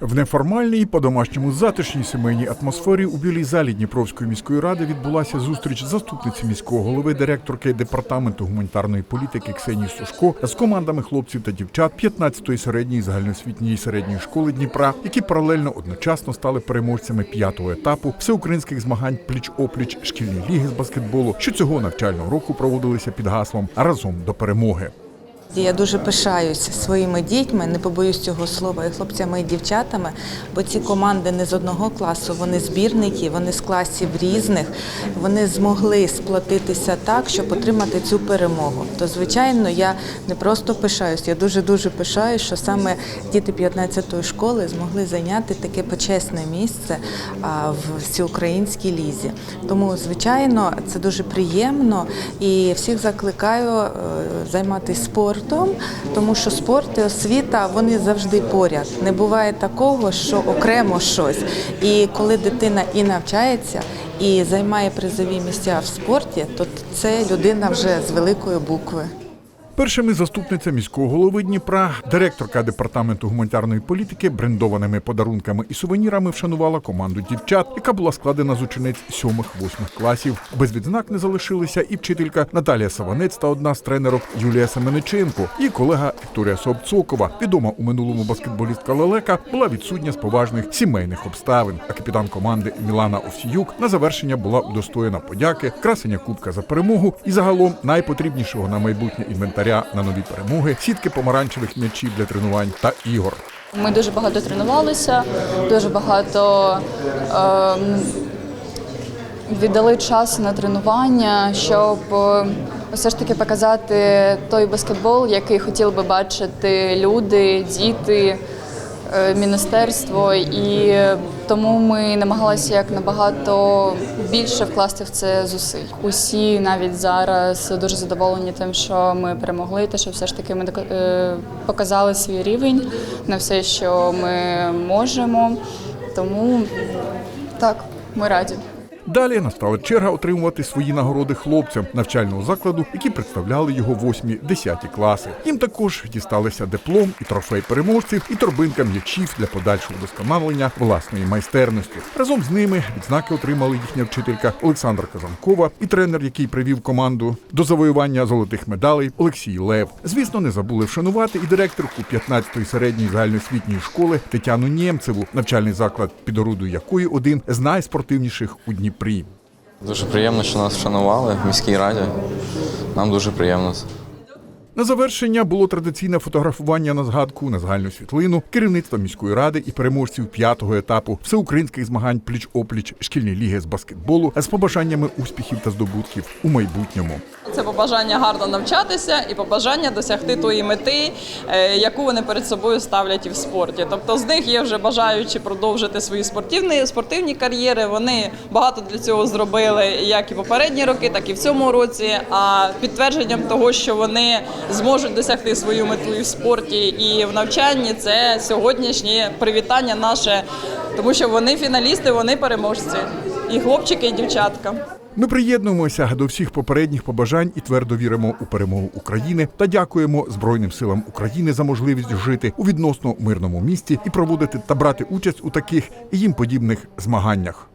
В неформальній по-домашньому затишній сімейній атмосфері у білій залі Дніпровської міської ради відбулася зустріч заступниці міського голови, директорки департаменту гуманітарної політики Ксенії Сушко з командами хлопців та дівчат 15-ї середньої загальноосвітньої середньої школи Дніпра, які паралельно одночасно стали переможцями п'ятого етапу всеукраїнських змагань пліч-опліч шкільні ліги з баскетболу, що цього навчального року проводилися під гаслом разом до перемоги. Я дуже пишаюся своїми дітьми, не побоюсь цього слова, і хлопцями і дівчатами, бо ці команди не з одного класу, вони збірники, вони з класів різних. Вони змогли сплотитися так, щоб отримати цю перемогу. То, звичайно, я не просто пишаюсь, я дуже дуже пишаюсь, що саме діти 15-ї школи змогли зайняти таке почесне місце в всеукраїнській лізі. Тому, звичайно, це дуже приємно і всіх закликаю е, займатися спортом, тому що спорт і освіта вони завжди поряд. Не буває такого, що окремо щось. І коли дитина і навчається, і займає призові місця в спорті, то це людина вже з великої букви. Першими заступниця міського голови Дніпра, директорка департаменту гуманітарної політики, брендованими подарунками і сувенірами вшанувала команду дівчат, яка була складена з учениць сьомих-восьмих класів. Без відзнак не залишилися і вчителька Наталія Саванець та одна з тренерок Юлія Семениченко. І колега Вікторія Собцокова, відома у минулому баскетболістка Лелека, була відсутня з поважних сімейних обставин. А капітан команди Мілана Овсіюк на завершення була удостоєна подяки, красення кубка за перемогу і загалом найпотрібнішого на майбутнє інвентаря на нові перемоги, сітки помаранчевих м'ячів для тренувань та ігор. Ми дуже багато тренувалися, дуже багато ем, віддали час на тренування, щоб е, все ж таки показати той баскетбол, який хотіли би бачити люди, діти, міністерство. І тому ми намагалися як набагато більше вкласти в це зусиль. Усі навіть зараз дуже задоволені тим, що ми перемогли, те, що все ж таки ми е, показали свій рівень на все, що ми можемо. Тому так, ми раді. Далі настала черга отримувати свої нагороди хлопцям навчального закладу, які представляли його 8-10 класи. Їм також дісталися диплом і трофей переможців, і торбинка м'ячів для подальшого вдосконалення власної майстерності. Разом з ними відзнаки отримали їхня вчителька Олександра Казанкова і тренер, який привів команду до завоювання золотих медалей Олексій Лев. Звісно, не забули вшанувати і директорку 15-ї середньої загальноосвітньої школи Тетяну Нємцеву, навчальний заклад під орудою якої один з найспортивніших у Дніпрі. Дуже приємно, що нас вшанували в міській раді. Нам дуже приємно. На завершення було традиційне фотографування на згадку на загальну світлину керівництва міської ради і переможців п'ятого етапу всеукраїнських змагань пліч-опліч шкільні ліги з баскетболу з побажаннями успіхів та здобутків у майбутньому. Це побажання гарно навчатися і побажання досягти тої мети, е, яку вони перед собою ставлять і в спорті. Тобто з них є вже бажаючи продовжити свої спортивні спортивні кар'єри. Вони багато для цього зробили як і попередні роки, так і в цьому році. А підтвердженням того, що вони зможуть досягти свою мету і в спорті, і в навчанні, це сьогоднішнє привітання наше, тому що вони фіналісти, вони переможці, і хлопчики, і дівчатка. Ми приєднуємося до всіх попередніх побажань і твердо віримо у перемогу України та дякуємо Збройним силам України за можливість жити у відносно мирному місті і проводити та брати участь у таких і їм подібних змаганнях.